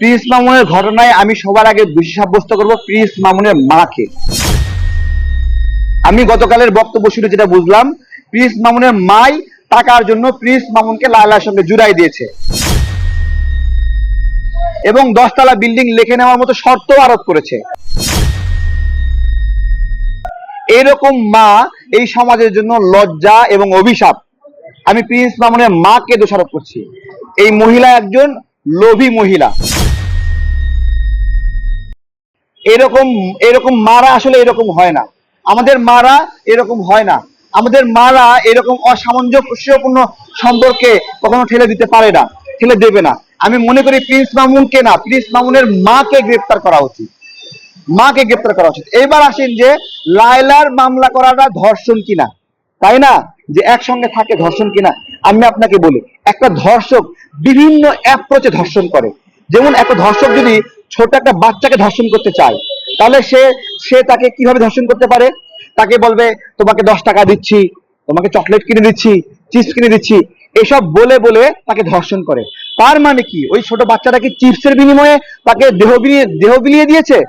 Prince মামুনের ঘটনায় আমি সবার আগে দোষী সাব্যস্ত করব প্রিন্স মামুনের মাকে। আমি গতকালের বক্তব্য শুনে যেটা বুঝলাম, প্রিন্স মামুনের মাই টাকার জন্য প্রিন্স মামুনকে লালার সঙ্গে জুড়াই দিয়েছে। এবং দশতলা বিল্ডিং লিখে নেওয়ার মতো শর্ত আরোপ করেছে। এরকম মা এই সমাজের জন্য লজ্জা এবং অভিশাপ। আমি প্রিন্স মামুনের মাকে দোষারোপ করছি। এই মহিলা একজন লোভী মহিলা। এরকম এরকম মারা আসলে এরকম হয় না। আমাদের মারা এরকম হয় না। আমাদের মারা এরকম অসামঞ্জস্যপূর্ণ সম্পর্কে কখনো ঠেলে দিতে পারে না, ঠেলে দেবে না। আমি মনে করি প্রিন্স মামুনকে না, প্রিন্স মামুনের মাকে গ্রেপ্তার করা উচিত। মাকে গ্রেপ্তার করা উচিত। এবার আসেন যে লায়লার মামলা করাটা ধর্ষণ কিনা। তাই না? যে একসঙ্গে থাকে ধর্ষণ কিনা। আমি আপনাকে বলি, একটা ধর্ষক বিভিন্ন অ্যাপ্রোচে ধর্ষণ করে। যেমন একটা ধর্ষক যদি ছোট একটা বাচ্চাকে ধর্ষণ করতে চায়, তাহলে সে সে তাকে কীভাবে ধর্ষণ করতে পারে? তাকে বলবে, তোমাকে দশ টাকা দিচ্ছি, তোমাকে চকলেট কিনে দিচ্ছি, চিপস কিনে দিচ্ছি। এসব বলে বলে তাকে ধর্ষণ করে। তার মানে কি? ওই ছোট বাচ্চাটাকে চিপসের বিনিময়ে তাকে দেহ বিলিয়ে দেহ বিলিয়ে দিয়েছে?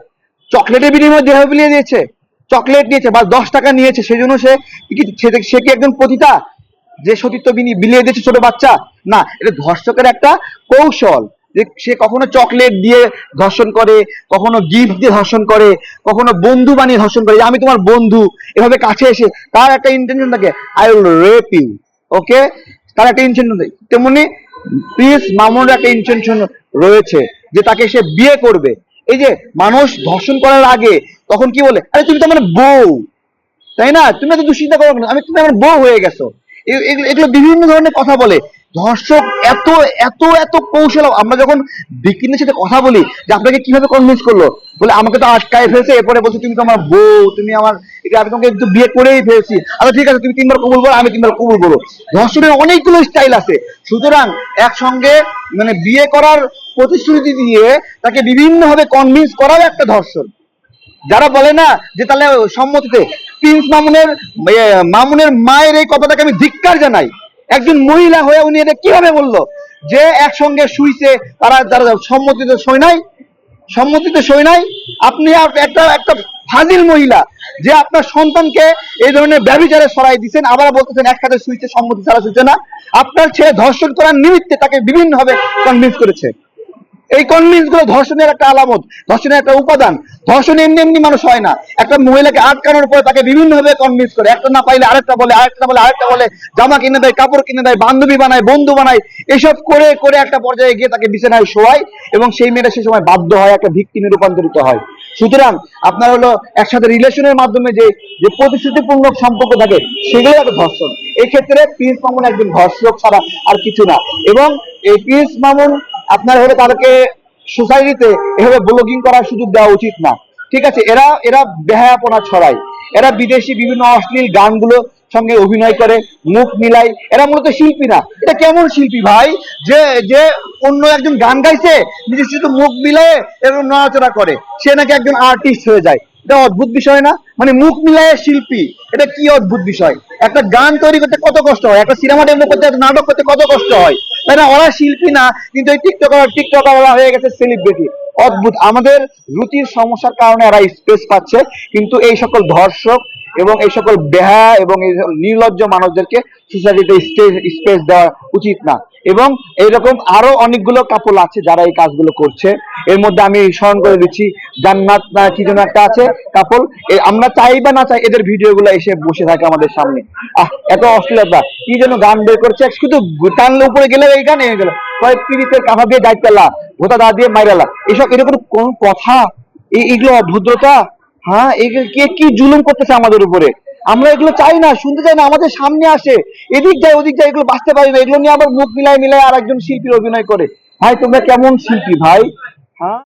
চকলেটের বিনিময়ে দেহ বিলিয়ে দিয়েছে? চকলেট নিয়েছে বা দশ টাকা নিয়েছে, সেজন্য সে কি- সে- সে কি একজন পতিতা? যে সতীত্ব বিলিয়ে দিয়েছে ছোট বাচ্চা? না, এটা ধর্ষকের একটা কৌশল। যে সে কখনো চকলেট দিয়ে ধর্ষণ করে, কখনো গিফট দিয়ে ধর্ষণ করে, কখনো বন্ধু বানিয়ে ধর্ষণ করে আমি তোমার বন্ধু, এভাবে কাছে এসে, তার একটা ইন্টেনশন থাকে I will rape you okay তার একটা ইন্টেনশন তেমনি প্রিন্স মামুনের একটা ইন্টেনশন রয়েছে, যে তাকে সে বিয়ে করবে। এই যে মানুষ ধর্ষণ করার আগে তখন কি বলে, আরে তুমি তো আমার বউ তাই না? তুমি এত দুশ্চিন্তা করো কেন? আমি তুমি আমার বউ হয়ে গেছো। এগুলো বিভিন্ন ধরনের কথা বলে। ধর্ষক এত এত এত কৌশল আমরা যখন বিকিনের সাথে কথা বলি যে আপনাকে কীভাবে কনভিন্স করল, বলে আমাকে তো আটকায় ফেলছে, এরপরে বলছে, তুমি তো আমার বউ, তুমি আমার আমি তোমাকে একটু বিয়ে করেই ফেলছি। আচ্ছা ঠিক আছে, তুমি তিনবার কবুল করো, আমি তিনবার কবুল করব। ধর্ষণের অনেকগুলো স্টাইল আছে। সুতরাং একসঙ্গে মানে বিয়ে করার প্রতিশ্রুতি দিয়ে তাকে বিভিন্নভাবে কনভিন্স করাও একটা ধর্ষণ। যারা বলে না যে তাহলে সম্মতিতে প্রিন্স মামুনের মামুনের মায়ের এই কথাটাকে আমি ধিক্কার জানাই। একজন মহিলা হয়ে উনি এটা কীভাবে বলল? যে একসঙ্গে শুইছে, তারা তারা সম্মতিতে সই নাই, সম্মতিতে সই নাই। আপনি একটা একটা ফাজিল মহিলা, যে আপনার সন্তানকে এই ধরনের ব্যবচারে সরাই দিচ্ছেন আবার বলতেছেন একসাথে শুইছে, সম্মতি ছাড়া শুইছে না। আপনার ছেলে ধর্ষণ করার নিমিত্তে তাকে বিভিন্নভাবে কনভিন্স করেছে। এই কনভিন্সগুলো ধর্ষণের একটা আলামত, ধর্ষণের একটা উপাদান। ধর্ষণ এমনি এমনি মানুষ হয় না। একটা মহিলাকে আটকানোর পরে তাকে বিভিন্ন ভাবে কনভিন্স করে। একটা না পাইলে আরেকটা বলে আরেকটা বলে আরেকটা বলে, জামা কিনে দেয়, কাপড় কিনে দেয়, বান্ধবী বানায়, বন্ধু বানায়, এসব করে করে একটা পর্যায়ে গিয়ে তাকে বিছানায় শোয়ায় এবং সেই মেয়েটা সে সময় বাধ্য হয়, একটা ভিক্টিমে রূপান্তরিত হয়। সুতরাং আপনার হলো একসাথে রিলেশনের মাধ্যমে যে যে প্রতিশ্রুতিপূর্ণ সম্পর্ক থাকে সেগুলো একটা ধর্ষণ। এক্ষেত্রে ক্ষেত্রে প্রিন্স মামুন একজন ধর্ষক ছাড়া আর কিছু না। এবং এই প্রিন্স মামুন আপনার হলো তাদেরকে সোসাইটিতে এভাবে ব্লগিং করার সুযোগ দেওয়া উচিত না। ঠিক আছে, এরা এরা বেহায়াপনা ছড়ায়। এরা বিদেশি বিভিন্ন অশ্লীল গানগুলো সঙ্গে অভিনয় করে, মুখ মিলাই এরা মূলত শিল্পী না। এটা কেমন শিল্পী ভাই? যে যে অন্য একজন গান গাইছে নিজে শুধু মুখ মিলায়ে এরকম নড়াচড়া করে। সে নাকি একজন আর্টিস্ট হয়ে যায়। এটা অদ্ভুত বিষয় না? মানে মুখ মিলায়ে শিল্পী, এটা কি অদ্ভুত বিষয়? একটা গান তৈরি করতে কত কষ্ট হয়? একটা সিনেমা ডেভেলপ করতে, একটা নাটক করতে কত কষ্ট হয়? তাই না, ওরা শিল্পী না, কিন্তু এই টিকটকার, টিকটকাররা হয়ে গেছে সেলিব্রিটি অদ্ভুত। আমাদের রুচির সমস্যার কারণে এরা স্পেস পাচ্ছে, কিন্তু এই সকল ধর্ষক এবং এই সকল বেহা এবং এই নির্লজ্জ মানুষদেরকে সোসাইটিতে স্পেস দেওয়া উচিত না। এবং এইরকম আরও অনেকগুলো কাপল আছে যারা এই কাজগুলো করছে। এর মধ্যে আমি স্মরণ করে দিচ্ছি, জান্নাত না কি যেন একটা আছে কাপল আমরা চাই বা না চাই এদের ভিডিও গুলো এসে বসে থাকে আমাদের সামনে। আহ, এত অশ্লীলতা কি যেন গান বের করছে, শুধু টানলে উপরে গেলে এই গান হয়ে গেল। কয়েক পিড়িতের কাঁথা দিয়ে যাইতেলা ভোতা দা দিয়ে মাইরালা এসব এরকম কোন কথা? এই এগুলো অভদ্রতা? হ্যাঁ কে কি জুলুম করতেছে আমাদের উপরে? আমরা এগুলো চাই না, শুনতে চাই না, আমাদের সামনে আসে। এদিক যায়, ওদিক যায়, এগুলো বাঁচতে পারি না। এগুলো নিয়ে আবার মুখ মিলায় মিলায় আর একজন শিল্পীর অভিনয় করে। ভাই, তোমরা কেমন শিল্পী ভাই? হ্যাঁ?